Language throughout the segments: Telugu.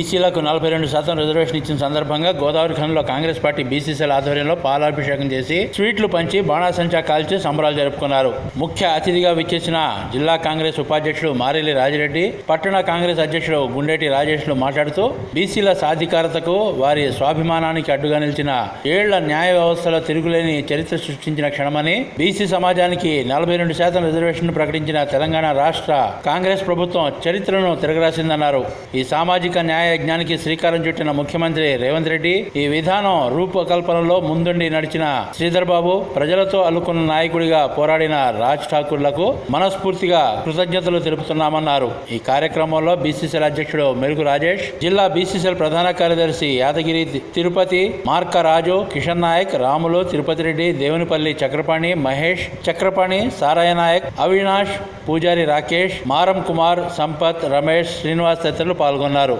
బీసీలకు నలభై రెండు శాతం రిజర్వేషన్ ఇచ్చిన సందర్భంగా గోదావరి ఖండంలో కాంగ్రెస్ పార్టీ బీసీసీల ఆధ్వర్యంలో పాలాభిషేకం చేసి స్వీట్లు పంచి బాణాసంచా కాల్చి సంబరాలు జరుపుకున్నారు. ముఖ్య అతిథిగా విచ్చేసిన జిల్లా కాంగ్రెస్ ఉపాధ్యక్షుడు మారేలి రాజిరెడ్డి పట్టణ కాంగ్రెస్ అధ్యక్షుడు గుండేటి రాజేష్లు మాట్లాడుతూ బీసీల సాధికారతకు వారి స్వాభిమానానికి అడ్డుగా నిలిచిన ఏళ్ళ న్యాయ వ్యవస్థలో తిరుగులేని చరిత్ర సృష్టించిన క్షణమని బీసీ సమాజానికి నలభై రెండు శాతం రిజర్వేషన్ ప్రకటించిన తెలంగాణ రాష్ట్ర కాంగ్రెస్ ప్రభుత్వం చరిత్రను తిరగరాసిందన్నారు. ఈ సామాజిక న్యాయ యజ్ఞానికి శ్రీకారం చుట్టిన ముఖ్యమంత్రి రేవంత్ రెడ్డి ఈ విధానం రూపకల్పనలో ముందుండి నడిచిన శ్రీధర్ బాబు ప్రజలతో అల్లుకున్న నాయకుడిగా పోరాడిన రాజ్ ఠాకూర్లకు మనస్ఫూర్తిగా కృతజ్ఞతలు తెలుపుతున్నామన్నారు. ఈ కార్యక్రమంలో బీసీసీఎల్ అధ్యక్షుడు మెరుగు రాజేష్ జిల్లా బీసీసీఎల్ ప్రధాన కార్యదర్శి యాదగిరి తిరుపతి మార్క రాజు కిషన్ నాయక్ రాములు తిరుపతి రెడ్డి దేవునిపల్లి చక్రపాణి మహేష్ చక్రపాణి సారాయ నాయక్ అవినాష్ పూజారి రాకేష్ మారం కుమార్ సంపత్ రమేష్ శ్రీనివాస్ తదితరులు పాల్గొన్నారు.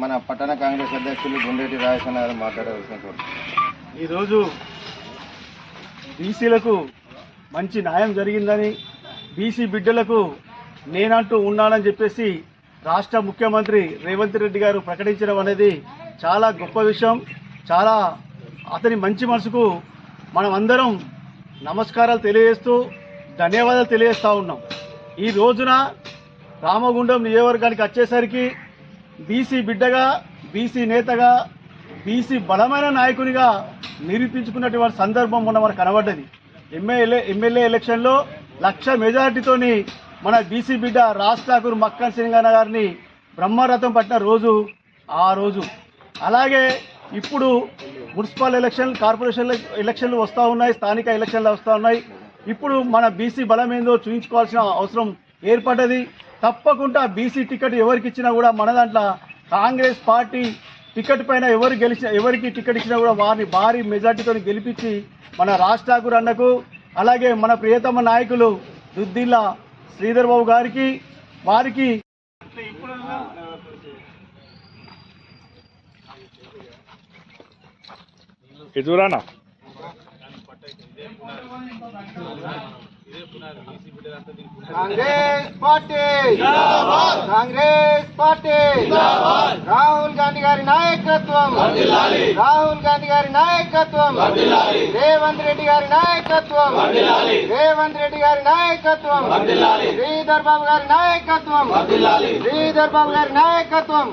మన పట్టణ కాంగ్రెస్ అధ్యక్షులు గుండెటి రాజేశ్వర గారు ఈరోజు బీసీలకు మంచి న్యాయం జరిగిందని బీసీ బిడ్డలకు నేనంటూ ఉన్నానని చెప్పేసి రాష్ట్ర ముఖ్యమంత్రి రేవంత్ రెడ్డి గారు ప్రకటించడం అనేది చాలా గొప్ప విషయం. చాలా అతని మంచి మనసుకు మనం అందరం నమస్కారాలు తెలియజేస్తూ ధన్యవాదాలు తెలియజేస్తూ ఉన్నాం. ఈ రోజున రామగుండం నియోజకవర్గానికి వచ్చేసరికి బీసీ బిడ్డగా బీసీ నేతగా బీసీ బలమైన నాయకునిగా నిరూపించుకున్నటువంటి సందర్భం మొన్న మనకు కనబడ్డది. ఎమ్మెల్యే ఎమ్మెల్యే ఎలక్షన్లో లక్ష మెజార్టీతోని మన బీసీ బిడ్డ రాజ్ ఠాకూర్ మక్కన్ సింగన్న గారిని బ్రహ్మరథం పట్టిన రోజు ఆ రోజు. అలాగే ఇప్పుడు మున్సిపల్ ఎలక్షన్ కార్పొరేషన్ ఎలక్షన్లు వస్తూ ఉన్నాయి స్థానిక ఎలక్షన్లు వస్తూ ఉన్నాయి. ఇప్పుడు మన బీసీ బలం ఏందో చూపించుకోవాల్సిన అవసరం ఏర్పడ్డది. తప్పకుండా బీసీ టికెట్ ఎవరికి ఇచ్చినా కూడా మన దాంట్లో కాంగ్రెస్ పార్టీ టికెట్ పైన ఎవరు గెలిచిన ఎవరికి టికెట్ ఇచ్చినా కూడా వారిని భారీ మెజార్టీతో గెలిపించి మన రాజ్ ఠాకూర్ అన్నకు అలాగే మన ప్రియతమ నాయకులు దుద్దిల్లా శ్రీధర్ బాబు గారికి వారికి ఎదురానా కాంగ్రెస్ పార్టీ! కాంగ్రెస్ పార్టీ! రాహుల్ గాంధీ గారి నాయకత్వం! రాహుల్ గాంధీ గారి నాయకత్వం! రేవంత్ రెడ్డి గారి నాయకత్వం! రేవంత్ రెడ్డి గారి నాయకత్వం! శ్రీధర్ బాబు గారి నాయకత్వం! శ్రీధర్ బాబు గారి నాయకత్వం!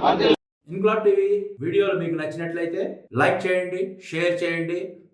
ఇంక్లాబ్ టీవీ వీడియోలు మీకు నచ్చినట్లయితే లైక్ చేయండి షేర్ చేయండి